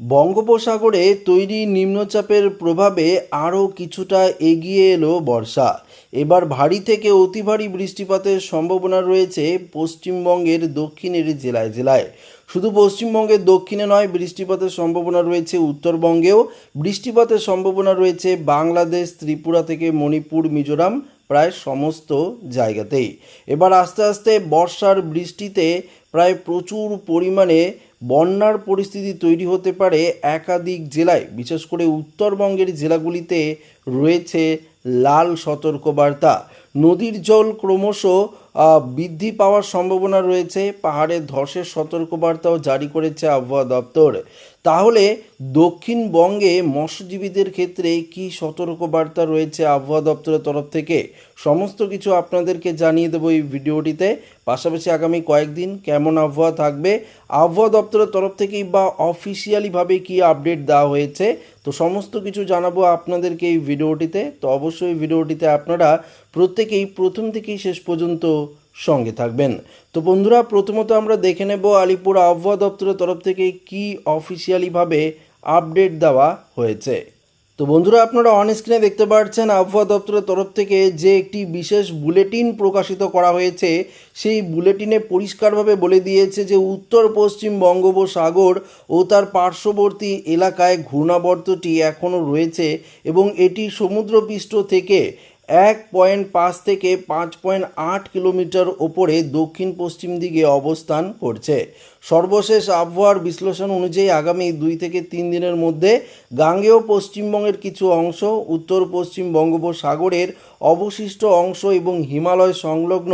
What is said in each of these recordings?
বঙ্গোপসাগরে তৈরি নিম্নচাপের প্রভাবে আরও কিছুটা এগিয়ে এলো বর্ষা। এবার ভারী থেকে অতি ভারী বৃষ্টিপাতের সম্ভাবনা রয়েছে পশ্চিমবঙ্গের দক্ষিণের জেলায় জেলায়। শুধু পশ্চিমবঙ্গের দক্ষিণে নয়, বৃষ্টিপাতের সম্ভাবনা রয়েছে উত্তরবঙ্গেও। বৃষ্টিপাতের সম্ভাবনা রয়েছে বাংলাদেশ, ত্রিপুরা থেকে মণিপুর, মিজোরাম প্রায় সমস্ত জায়গাতেই। এবার আস্তে আস্তে বর্ষার বৃষ্টিতে প্রায় প্রচুর পরিমাণে বন্যার পরিস্থিতি তৈরি হতে পারে একাধিক জেলায়। বিশেষ করে উত্তরবঙ্গের জেলাগুলিতে রয়েছে লাল সতর্কবার্তা। নদীর জল ক্রমশ বৃদ্ধি পাওয়ার সম্ভাবনা রয়েছে। পাহাড়ে ধসের সতর্কবার্তাও জারি করেছে আবহাওয়া দপ্তর। তাহলে দক্ষিণবঙ্গে মৎস্যজীবীদের ক্ষেত্রে কি সতর্কবার্তা রয়েছে আবহাওয়া দপ্তরের তরফ থেকে? সমস্ত কিছু আপনাদেরকে জানিয়ে দেবো এই ভিডিওটিতে। পাশাপাশি আগামী কয়েকদিন কেমন আবহাওয়া থাকবে? আবহাওয়া দপ্তরের তরফ থেকেই বা অফিসিয়ালিভাবে কি আপডেট দেওয়া হয়েছে? তো সমস্ত কিছু জানাব আপনাদেরকে এই ভিডিওটিতে। তো অবশ্যই ভিডিওটিতে আপনারা প্রত্যেকেই প্রথম থেকেই শেষ পর্যন্ত সঙ্গে থাকবেন। তো বন্ধুরা, প্রথমত আমরা দেখে নেব আলিপুর আবহাওয়া দপ্তরের তরফ থেকে কি অফিসিয়ালিভাবে আপডেট দেওয়া হয়েছে। তো বন্ধুরা, আপনারা অন স্ক্রিনে দেখতে পাচ্ছেন আবহাওয়া দপ্তরের তরফ থেকে যে একটি বিশেষ বুলেটিন প্রকাশিত করা হয়েছে, সেই বুলেটিনে পরিষ্কারভাবে বলে দিয়েছে যে উত্তর পশ্চিম বঙ্গোপসাগর ও তার পার্শ্ববর্তী এলাকায় ঘূর্ণাবর্তটি এখনও রয়েছে এবং এটি সমুদ্রপৃষ্ঠ থেকে এক পয়েন্ট পাঁচ থেকে পাঁচ পয়েন্ট আট কিলোমিটার ওপরে দক্ষিণ পশ্চিম দিকে অবস্থান করছে। সর্বশেষ আবহাওয়ার বিশ্লেষণ অনুযায়ী আগামী দুই থেকে তিন দিনের মধ্যে গাঙ্গেয় পশ্চিমবঙ্গের কিছু অংশ উত্তর পশ্চিম বঙ্গোপসাগরের অবশিষ্ট অংশ এবং হিমালয় সংলগ্ন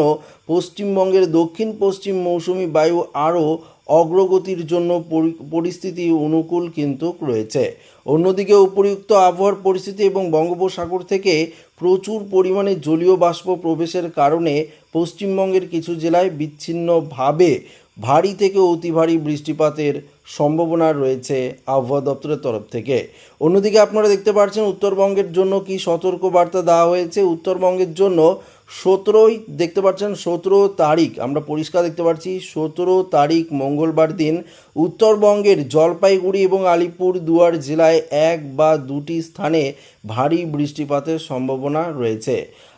পশ্চিমবঙ্গের দক্ষিণ পশ্চিম মৌসুমি বায়ু আরও অগ্রগতির জন্য পরি- পরিস্থিতি অনুকূল কিন্তু রয়েছে। অন্যদিকে উপরিউক্ত আবহাওয়ার পরিস্থিতি এবং বঙ্গোপসাগর থেকে প্রচুর পরিমাণে জলীয় বাষ্প প্রবেশের কারণে পশ্চিমবঙ্গের কিছু জেলায় বিচ্ছিন্নভাবে ভারী থেকে অতি ভারী বৃষ্টিপাতের সম্ভাবনা রয়েছে আবহাওয়া দপ্তরের তরফ থেকে। অন্যদিকে আপনারা দেখতে পাচ্ছেন উত্তরবঙ্গের জন্য কি সতর্ক বার্তা দেওয়া হয়েছে? উত্তরবঙ্গের জন্য সতেরোই দেখতে পাচ্ছেন, সতেরো তারিখ, আমরা পরিষ্কার দেখতে পাচ্ছি, সতেরো তারিখ মঙ্গলবার দিন উত্তরবঙ্গের জলপাইগুড়ি এবং আলিপুর দুয়ার জেলায় এক বা দুটি স্থানে ভারী বৃষ্টিপাতের সম্ভাবনা রয়েছে।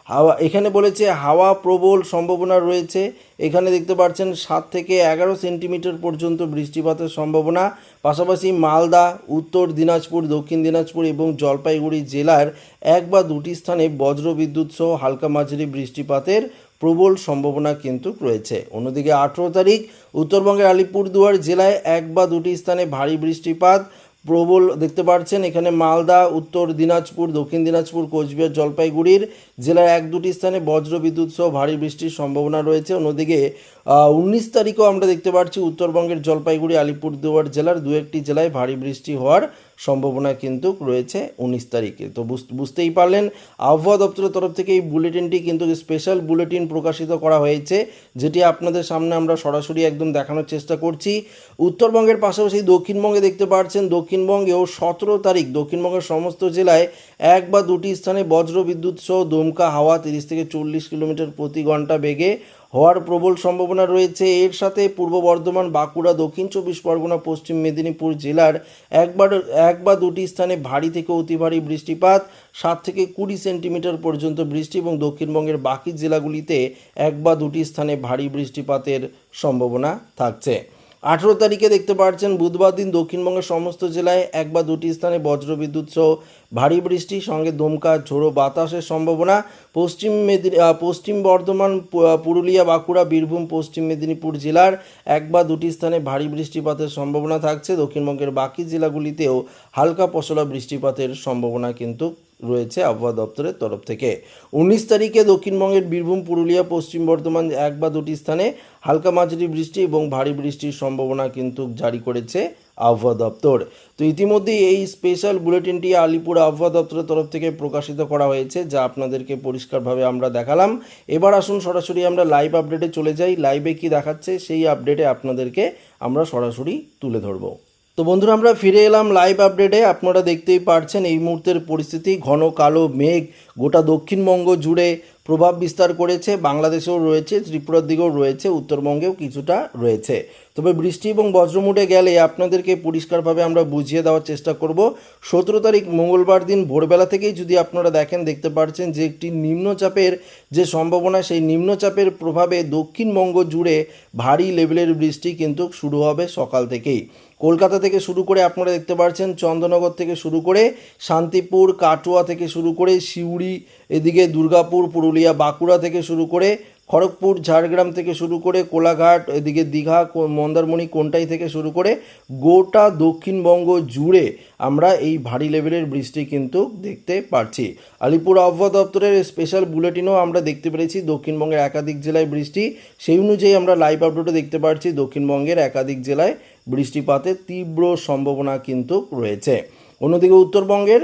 হাওয়া, এখানে বলেছে হাওয়া প্রবল সম্ভাবনা রয়েছে। এখানে দেখতে পাচ্ছেন সাত থেকে এগারো সেন্টিমিটার পর্যন্ত বৃষ্টিপাতের সম্ভাবনা। পাশাপাশি মালদা, উত্তর দিনাজপুর, দক্ষিণ দিনাজপুর এবং জলপাইগুড়ি জেলার এক বা দুটি স্থানে বজ্রবিদ্যুৎ সহ হালকা মাঝারি বৃষ্টিপাতের প্রবল সম্ভাবনা কিন্তু রয়েছে। অন্যদিকে আঠেরো তারিখ, উত্তরবঙ্গের আলিপুরদুয়ার জেলায় এক বা দুটি স্থানে ভারী বৃষ্টিপাত। প্রবল দেখতে পাচ্ছেন এখানে মালদা, উত্তর দিনাজপুর, দক্ষিণ দিনাজপুর, কোচবিহার, জলপাইগুড়ির জেলার এক দুটি স্থানে বজ্রবিদ্যুৎ সহ ভারী বৃষ্টির সম্ভাবনা রয়েছে। অন্যদিকে উনিশ তারিখেও আমরা দেখতে পাচ্ছি উত্তরবঙ্গের জলপাইগুড়ি, আলিপুরদুয়ার জেলার দু একটি জেলায় ভারী বৃষ্টি হওয়ার সম্ভাবনা কিন্তু রয়েছে উনিশ তারিখে। তো বুঝ- বুঝতেই পারলেন, আবহাওয়া দপ্তরের তরফ থেকে এই বুলেটিনটি কিন্তু স্পেশাল বুলেটিন প্রকাশিত করা হয়েছে, যেটি আপনাদের সামনে আমরা সরাসরি একদম দেখানোর চেষ্টা করছি। উত্তরবঙ্গের পাশাপাশি দক্ষিণবঙ্গে দেখতে পাচ্ছেন দক্ষিণবঙ্গেও সতেরো তারিখ, দক্ষিণবঙ্গের সমস্ত জেলায় এক বা দুটি স্থানে বজ্রবিদ্যুৎ সহ দমকা হাওয়া তিরিশ থেকে চল্লিশ কিলোমিটার প্রতি ঘণ্টা বেগে হওয়ার প্রবল সম্ভাবনা রয়েছে। এর সাথে পূর্ব বর্ধমান, বাঁকুড়া, দক্ষিণ চব্বিশ পরগনা, পশ্চিম মেদিনীপুর জেলার একবার, এক বা দুটি স্থানে ভারী থেকে অতি ভারী বৃষ্টিপাত, সাত থেকে কুড়ি সেন্টিমিটার পর্যন্ত বৃষ্টি এবং দক্ষিণবঙ্গের বাকি জেলাগুলিতে এক বা দুটি স্থানে ভারী বৃষ্টিপাতের সম্ভাবনা থাকছে। আঠেরো তারিখে দেখতে পাচ্ছেন বুধবার দিন দক্ষিণবঙ্গের সমস্ত জেলায় এক বা দুটি স্থানে বজ্রবিদ্যুৎ সহ ভারী বৃষ্টি, সঙ্গে দমকা, ঝোড়ো বাতাসের সম্ভাবনা। পশ্চিম মেদিনী পশ্চিম বর্ধমান পুরুলিয়া, বাঁকুড়া, বীরভূম, পশ্চিম মেদিনীপুর জেলার এক বা দুটি স্থানে ভারী বৃষ্টিপাতের সম্ভাবনা থাকছে। দক্ষিণবঙ্গের বাকি জেলাগুলিতেও হালকা পশলা বৃষ্টিপাতের সম্ভাবনা কিন্তু রয়েছে আবহাওয়া দপ্তরের তরফ থেকে। উনিশ তারিখে দক্ষিণবঙ্গের বীরভূম, পুরুলিয়া, পশ্চিম বর্ধমান এক বা দুটি স্থানে হালকা মাঝারি বৃষ্টি এবং ভারী বৃষ্টির সম্ভাবনা কিন্তু জারি করেছে আবহাওয়া দপ্তর। তো ইতিমধ্যেই এই স্পেশাল বুলেটিনটি আলিপুর আবহাওয়া দপ্তরের তরফ থেকে প্রকাশিত করা হয়েছে, যা আপনাদেরকে পরিষ্কারভাবে আমরা দেখালাম। এবার আসুন সরাসরি আমরা লাইভ আপডেটে চলে যাই। লাইভে কি দেখাচ্ছে সেই আপডেটে আপনাদেরকে আমরা সরাসরি তুলে ধরবো। তো বন্ধুরা, আমরা ফিরে এলাম লাইভ আপডেটে আপনারা দেখতেই পারছেন এই মুহূর্তের পরিস্থিতি। ঘন কালো মেঘ গোটা দক্ষিণবঙ্গ জুড়ে প্রভাব বিস্তার করেছে। বাংলাদেশেও রয়েছে, ত্রিপুরার দিকেও রয়েছে, উত্তরবঙ্গেও কিছুটা রয়েছে। তবে বৃষ্টি এবং বজ্রমুটে গেলে আপনাদেরকে পরিষ্কারভাবে আমরা বুঝিয়ে দেওয়ার চেষ্টা করব। সতেরো তারিখ মঙ্গলবার দিন ভোরবেলা থেকেই যদি আপনারা দেখেন, দেখতে পাচ্ছেন যে একটি নিম্নচাপের যে সম্ভাবনা, সেই নিম্নচাপের প্রভাবে দক্ষিণবঙ্গ জুড়ে ভারী লেভেলের বৃষ্টি কিন্তু শুরু হবে সকাল থেকেই। কলকাতা থেকে শুরু করে আপনারা দেখতে পাচ্ছেন চন্দ্রনগর থেকে শুরু করে শান্তিপুর, কাটোয়া থেকে শুরু করে সিউড়ি, এদিকে দুর্গাপুর, পুরুলিয়া, বাঁকুড়া থেকে শুরু করে খড়গপুর, ঝাড়গ্রাম থেকে শুরু করে কোলাঘাট, এদিকে দীঘা মন্দারমণি, কোনটাই থেকে শুরু করে গোটা দক্ষিণবঙ্গ জুড়ে আমরা এই ভারী লেভেলের বৃষ্টি কিন্তু দেখতে পারছি। আলিপুর আবহাওয়া দপ্তরের স্পেশাল বুলেটিনও আমরা দেখতে পেরেছি দক্ষিণবঙ্গের একাধিক জেলায় বৃষ্টি। সেই অনুযায়ী আমরা লাইভ আপডেটও দেখতে পাচ্ছি দক্ষিণবঙ্গের একাধিক জেলায় বৃষ্টিপাতের তীব্র সম্ভাবনা কিন্তু রয়েছে। অন্যদিকে উত্তরবঙ্গের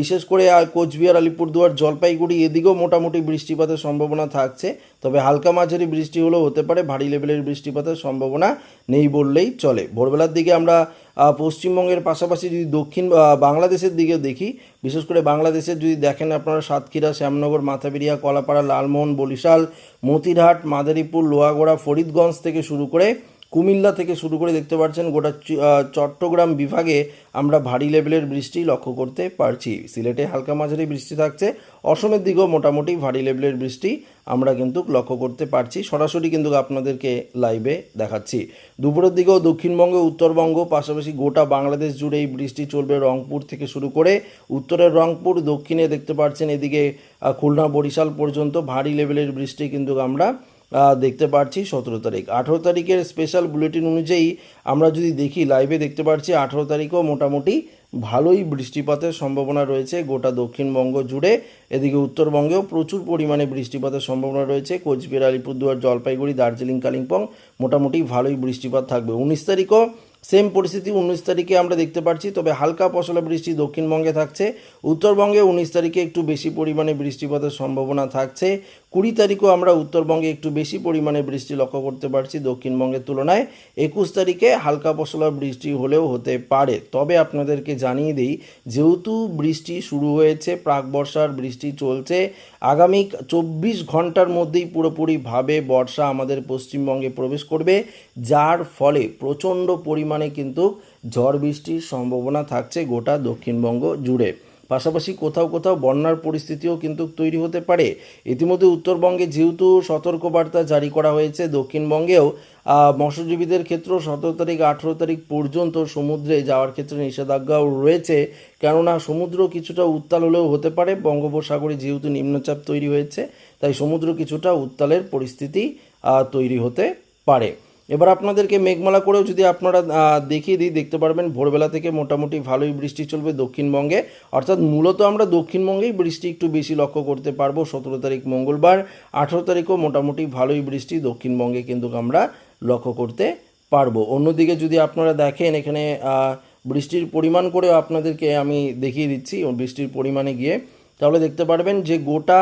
বিশেষ করে কোচবিহার, আলিপুরদুয়ার, জলপাইগুড়ি, এদিকেও মোটামুটি বৃষ্টিপাতের সম্ভাবনা থাকছে। তবে হালকা মাঝারি বৃষ্টি হলেও হতে পারে, ভারী লেভেলের বৃষ্টিপাতের সম্ভাবনা নেই বললেই চলে। ভোরবেলার দিকে আমরা পশ্চিমবঙ্গের পাশাপাশি যদি দক্ষিণ বাংলাদেশের দিকে দেখি, বিশেষ করে বাংলাদেশের যদি দেখেন আপনারা সাতক্ষীরা, শ্যামনগর মাথাবেরিয়া কলাপাড়া, লালমোহন, বরিশাল, মতিরহাট, মাদারীপুর, লোহাগড়া, ফরিদগঞ্জ থেকে শুরু করে কুমিল্লা থেকে শুরু করে দেখতে পাচ্ছেন গোটা চট্টগ্রাম বিভাগে আমরা ভারী লেভেলের বৃষ্টি লক্ষ্য করতে পারছি। সিলেটে হালকা মাঝারি বৃষ্টি থাকছে। অসমের দিকেও মোটামুটি ভারী লেভেলের বৃষ্টি আমরা কিন্তু লক্ষ্য করতে পারছি। সরাসরি কিন্তু আপনাদেরকে লাইভে দেখাচ্ছি। দুপুরের দিকেও দক্ষিণবঙ্গ, উত্তরবঙ্গ, পাশাপাশি গোটা বাংলাদেশ জুড়ে এই বৃষ্টি চলবে রংপুর থেকে শুরু করে উত্তরের রংপুর, দক্ষিণে দেখতে পাচ্ছেন এদিকে খুলনা, বরিশাল পর্যন্ত ভারী লেভেলের বৃষ্টি কিন্তু আমরা দেখতে পাচ্ছি সতেরো তারিখ। আঠেরো তারিখের স্পেশাল বুলেটিন অনুযায়ী আমরা যদি দেখি লাইভে দেখতে পাচ্ছি আঠেরো তারিখও মোটামুটি ভালোই বৃষ্টিপাতের সম্ভাবনা রয়েছে গোটা দক্ষিণবঙ্গ জুড়ে। এদিকে উত্তরবঙ্গেও প্রচুর পরিমাণে বৃষ্টিপাতের সম্ভাবনা রয়েছে। কোচবিহার, আলিপুরদুয়ার, জলপাইগুড়ি, দার্জিলিং, কালিম্পং মোটামুটি ভালোই বৃষ্টিপাত থাকবে। উনিশ তারিখও সেম পরিস্থিতি উনিশ তারিখে আমরা দেখতে পাচ্ছি, তবে হালকা পশলা বৃষ্টি দক্ষিণবঙ্গে থাকছে। উত্তরবঙ্গে উনিশ তারিখে একটু বেশি পরিমাণে বৃষ্টিপাতের সম্ভাবনা থাকছে। কুড়ি তারিখও আমরা উত্তরবঙ্গে একটু বেশি পরিমাণে বৃষ্টি লক্ষ্য করতে পারছি দক্ষিণবঙ্গের তুলনায়। একুশ তারিখে হালকা পশলা বৃষ্টি হলেও হতে পারে। তবে আপনাদেরকে জানিয়ে দিই, যেহেতু বৃষ্টি শুরু হয়েছে, প্রাক বর্ষার বৃষ্টি চলছে, আগামী চব্বিশ ঘণ্টার মধ্যেই পুরোপুরিভাবে বর্ষা আমাদের পশ্চিমবঙ্গে প্রবেশ করবে। যার ফলে প্রচণ্ড পরিমাণে কিন্তু ঝড় বৃষ্টির সম্ভাবনা থাকছে গোটা দক্ষিণবঙ্গ জুড়ে। পাশাপাশি কোথাও কোথাও বন্যার পরিস্থিতিও কিন্তু তৈরি হতে পারে। ইতিমধ্যে উত্তরবঙ্গে যেহেতু সতর্কবার্তা জারি করা হয়েছে, দক্ষিণবঙ্গেও মৎস্যজীবীদের ক্ষেত্রেও সতেরো তারিখ, আঠেরো তারিখ পর্যন্ত সমুদ্রে যাওয়ার ক্ষেত্রে নিষেধাজ্ঞাও রয়েছে। কেননা সমুদ্র কিছুটা উত্তাল হলেও হতে পারে। বঙ্গোপসাগরে যেহেতু নিম্নচাপ তৈরি হয়েছে, তাই সমুদ্র কিছুটা উত্তালের পরিস্থিতি তৈরি হতে পারে। এবার আপনাদেরকে মেঘমালা করেও যদি আপনারা দেখিয়ে দিই, দেখতে পারবেন ভোরবেলা থেকে মোটামুটি ভালোই বৃষ্টি চলবে দক্ষিণবঙ্গে। অর্থাৎ মূলত আমরা দক্ষিণবঙ্গেই বৃষ্টি একটু বেশি লক্ষ্য করতে পারব। সতেরো তারিখ মঙ্গলবার, আঠেরো তারিখও মোটামুটি ভালোই বৃষ্টি দক্ষিণবঙ্গে কিন্তু আমরা লক্ষ্য করতে পারব। অন্যদিকে যদি আপনারা দেখেন এখানে বৃষ্টির পরিমাণ করেও আপনাদেরকে আমি দেখিয়ে দিচ্ছি বৃষ্টির পরিমাণে গিয়ে, তাহলে দেখতে পারবেন যে গোটা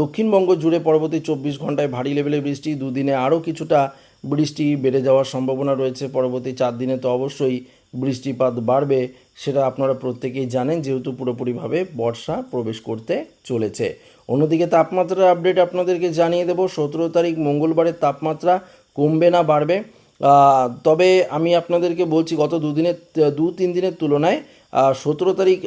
দক্ষিণবঙ্গ জুড়ে পরবর্তী চব্বিশ ঘন্টায় ভারী লেভেলের বৃষ্টি, দুদিনে আরও কিছুটা বৃষ্টি বেড়ে যাওয়ার সম্ভাবনা রয়েছে। পরবর্তী চার দিনে তো অবশ্যই বৃষ্টিপাত বাড়বে, সেটা আপনারা প্রত্যেকেই জানেন যেহেতু পুরোপুরিভাবে বর্ষা প্রবেশ করতে চলেছে। অন্যদিকে তাপমাত্রার আপডেট আপনাদেরকে জানিয়ে দেব, সতেরো তারিখ মঙ্গলবারের তাপমাত্রা কমবে না বাড়বে। তবে আমি আপনাদেরকে বলছি, গত দুদিনের দু তিন দিনের তুলনায় সতেরো তারিখ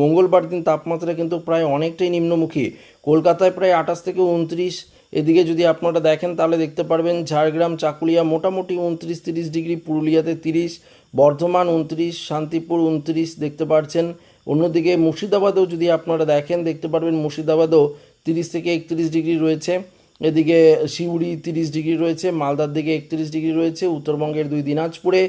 মঙ্গলবার দিন তাপমাত্রা কিন্তু প্রায় অনেকটাই নিম্নমুখী। কলকাতায় প্রায় আঠাশ থেকে উনত্রিশ এদিকে যদি আপনারা দেখেন, তাহলে দেখতে পারবেন ঝাড়গ্রাম, চাকুলিয়া মোটামুটি উনত্রিশ, তিরিশ ডিগ্রি, পুরুলিয়াতে তিরিশ, বর্ধমান উনত্রিশ, শান্তিপুর উনত্রিশ দেখতে পারছেন। অন্যদিকে মুর্শিদাবাদেও যদি আপনারা দেখেন, দেখতে পারবেন মুর্শিদাবাদেও তিরিশ থেকে একত্রিশ ডিগ্রি রয়েছে। এদিকে শিউড়ি তিরিশ ডিগ্রি রয়েছে, মালদার দিকে একত্রিশ ডিগ্রি রয়েছে, উত্তরবঙ্গের দুই দিনাজপুরে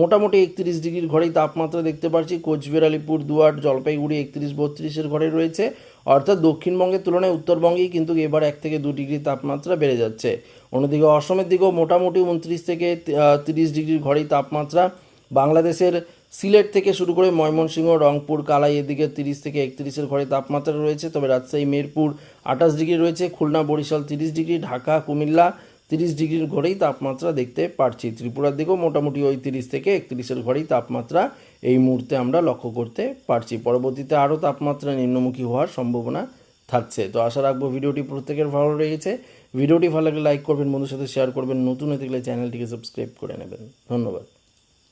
মোটামুটি একত্রিশ ডিগ্রির ঘরেই তাপমাত্রা দেখতে পাচ্ছি। কোচবিহার, আলিপুর, দুয়ার, জলপাইগুড়ি একত্রিশ বত্রিশের ঘরে রয়েছে। অর্থাৎ দক্ষিণবঙ্গের তুলনায় উত্তরবঙ্গেই কিন্তু এবার এক থেকে দু ডিগ্রি তাপমাত্রা বেড়ে যাচ্ছে। অন্যদিকে অসমের দিকেও মোটামুটি উনত্রিশ থেকে তিরিশ ডিগ্রির ঘরেই তাপমাত্রা। বাংলাদেশের সিলেট থেকে শুরু করে ময়মনসিংহ, রংপুর, কালাই এদিকে তিরিশ থেকে একত্রিশের ঘরে তাপমাত্রা রয়েছে। তবে রাজশাহী, মেরপুর আঠাশ ডিগ্রি রয়েছে, খুলনা, বরিশাল তিরিশ ডিগ্রি, ঢাকা, কুমিল্লা তিরিশ ডিগ্রির ঘরেই তাপমাত্রা দেখতে পারছি। ত্রিপুরার দিকেও মোটামুটি ওই তিরিশ থেকে একত্রিশের ঘরেই তাপমাত্রা এই মুহূর্তে আমরা লক্ষ্য করতে পারছি। পরবর্তীতে আরও তাপমাত্রা নিম্নমুখী হওয়ার সম্ভাবনা থাকছে। তো আশা রাখব ভিডিওটি প্রত্যেকের ভালো লেগেছে। ভিডিওটি ভালো লাগলে লাইক করবেন, বন্ধুর সাথে শেয়ার করবেন। নতুন হয়ে থাকলে চ্যানেলটিকে সাবস্ক্রাইব করে নেবেন। ধন্যবাদ।